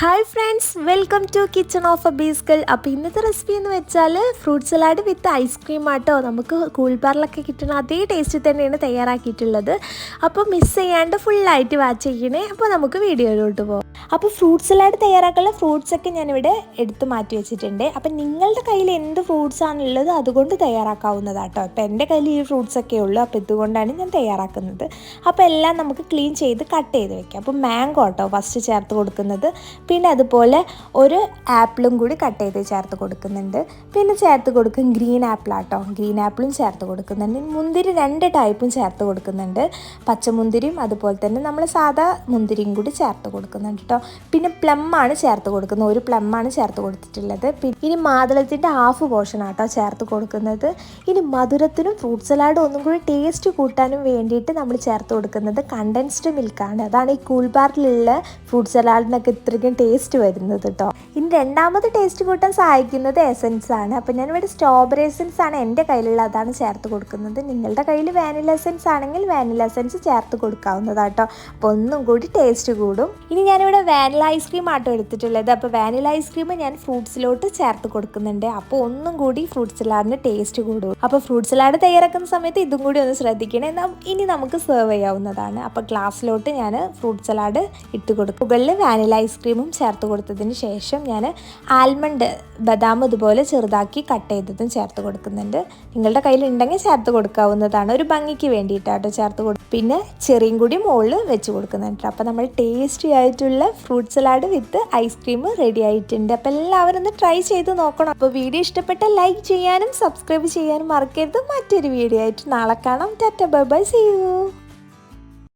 Hi friends welcome to kitchen of A ബീസ്കൾ അപ്പോൾ ഇന്നത്തെ recipe എന്ന് വെച്ചാൽ ഫ്രൂട്ട് സലാഡ് വിത്ത് ഐസ്ക്രീം ആട്ടോ. നമുക്ക് കൂൾ ബാറിലൊക്കെ കിട്ടുന്ന അതേ ടേസ്റ്റ് തന്നെയാണ് തയ്യാറാക്കിയിട്ടുള്ളത്. അപ്പോൾ മിസ് ചെയ്യാണ്ട് ഫുള്ളായിട്ട് വാച്ച് ചെയ്യണേ. അപ്പോൾ നമുക്ക് വീഡിയോയിലോട്ട് പോകാം അപ്പോൾ ഫ്രൂട്ട് സലാഡ് തയ്യാറാക്കാനുള്ള ഫ്രൂട്ട്സ് ഒക്കെ ഞാനിവിടെ എടുത്ത് മാറ്റി വെച്ചിട്ടുണ്ട്. അപ്പം നിങ്ങളുടെ കയ്യിൽ എന്ത് ഫ്രൂട്ട്സ് ആണുള്ളത് അതുകൊണ്ട് തയ്യാറാക്കാവുന്നതാട്ടോ. അപ്പോൾ എന്റെ കയ്യിൽ ഈ ഫ്രൂട്ട്സ് ഒക്കെ ഉള്ളൂ. അപ്പോൾ ഇതുകൊണ്ടാണ് ഞാൻ തയ്യാറാക്കുന്നത്. അപ്പോൾ എല്ലാം നമുക്ക് ക്ലീൻ ചെയ്ത് കട്ട് ചെയ്ത് വെക്കാം. അപ്പോൾ മാംഗോ ആട്ടോ ഫസ്റ്റ് ചേർത്ത് കൊടുക്കുന്നത്. പിന്നെ അതുപോലെ ഒരു ആപ്പിളും കൂടി കട്ട് ചെയ്ത് ചേർത്ത് കൊടുക്കുന്നുണ്ട്. പിന്നെ ചേർത്ത് കൊടുക്കും ഗ്രീൻ ആപ്പിളാട്ടോ. ഗ്രീൻ ആപ്പിളും ചേർത്ത് കൊടുക്കുന്നുണ്ട്. മുന്തിരി രണ്ട് ടൈപ്പും ചേർത്ത് കൊടുക്കുന്നുണ്ട്. പച്ചമുന്തിരിയും അതുപോലെ തന്നെ നമ്മൾ സാധാ മുന്തിരിയും കൂടി ചേർത്ത് കൊടുക്കുന്നുണ്ട് കേട്ടോ പിന്നെ പ്ലമ്മാണ് ചേർത്ത് കൊടുക്കുന്നത്. ഒരു പ്ലമ്മാണ് ചേർത്ത് കൊടുത്തിട്ടുള്ളത്. ഇനി മാതളത്തിന്റെ ഹാഫ് പോർഷൻ ആട്ടോ ചേർത്ത് കൊടുക്കുന്നത്. ഇനി മധുരത്തിനും ഫ്രൂട്ട് സലാഡും ഒന്നും കൂടി ടേസ്റ്റ് കൂട്ടാനും വേണ്ടിയിട്ട് നമ്മൾ ചേർത്ത് കൊടുക്കുന്നത് കണ്ടൻസ്ഡ് മിൽക്കാണ് അതാണ് ഈ കൂൾ ബാറിലുള്ള ഫ്രൂട്ട് സലാഡിനൊക്കെ ഇത്രയ്ക്കും ടേസ്റ്റ് വരുന്നത് കേട്ടോ ഇനി രണ്ടാമത് ടേസ്റ്റ് കൂട്ടാൻ സഹായിക്കുന്നത് എസൻസ് ആണ്. അപ്പോൾ ഞാനിവിടെ സ്ട്രോബെറി എസൻസ് ആണ് എന്റെ കയ്യിലുള്ള അതാണ് ചേർത്ത് കൊടുക്കുന്നത്. നിങ്ങളുടെ കയ്യിൽ വാനില എസൻസ് ആണെങ്കിൽ വാനില എസൻസ് ചേർത്ത് കൊടുക്കാവുന്നതാണ് കൊടുക്കാവുന്നതാട്ടോ അപ്പോൾ ഒന്നും കൂടി ടേസ്റ്റ് കൂടും. ഇനി ഞാനിവിടെ വാനില ഐസ്ക്രീം ആട്ടോ എടുത്തിട്ടുള്ളത്. അപ്പോൾ വാനില ഐസ്ക്രീം ഞാൻ ഫ്രൂട്ട്സിലോട്ട് ചേർത്ത് കൊടുക്കുന്നുണ്ട്. അപ്പോൾ ഒന്നും കൂടി ഫ്രൂട്ട് സലാഡിന് ടേസ്റ്റ് കൂടും. അപ്പോൾ ഫ്രൂട്ട് സലാഡ് തയ്യാറാക്കുന്ന സമയത്ത് ഇതും കൂടി ഒന്ന് ശ്രദ്ധിക്കണേ. ഇനി നമുക്ക് സെർവ് ചെയ്യാവുന്നതാണ്. അപ്പോൾ ഗ്ലാസ്സിലോട്ട് ഞാൻ ഫ്രൂട്ട് സലാഡ് ഇട്ട് കൊടുക്കും. മുകളിൽ വാനില ഐസ്ക്രീമും ചേർത്ത് കൊടുത്തതിന് ശേഷം ഞാൻ ആൽമണ്ട് ബദാം ഇതുപോലെ ചെറുതാക്കി കട്ട് ചെയ്തതും ചേർത്ത് കൊടുക്കുന്നുണ്ട്. നിങ്ങളുടെ കയ്യിലുണ്ടെങ്കിൽ ചേർത്ത് കൊടുക്കാവുന്നതാണ്. ഒരു ഭംഗിക്ക് വേണ്ടിയിട്ടാട്ടോ ചേർത്ത് കൊടുക്കും പിന്നെ ചെറിയും കൂടി മുകളിൽ വെച്ച് കൊടുക്കുന്നുണ്ട് അപ്പോൾ നമ്മൾ ടേസ്റ്റി ആയിട്ടുള്ള fruit salad with ice cream ready ആയിട്ടുണ്ട്. അപ്പോൾ എല്ലാവരും ഒന്ന് ട്രൈ ചെയ്ത് നോക്കണം. അപ്പോൾ വീഡിയോ ഇഷ്ടപ്പെട്ട ലൈക്ക് ചെയ്യാനും സബ്സ്ക്രൈബ് ചെയ്യാനും മറക്കരുത്. മറ്റൊരു വീഡിയോ ആയിട്ട് നാളെ കാണാം. Tata bye bye. See you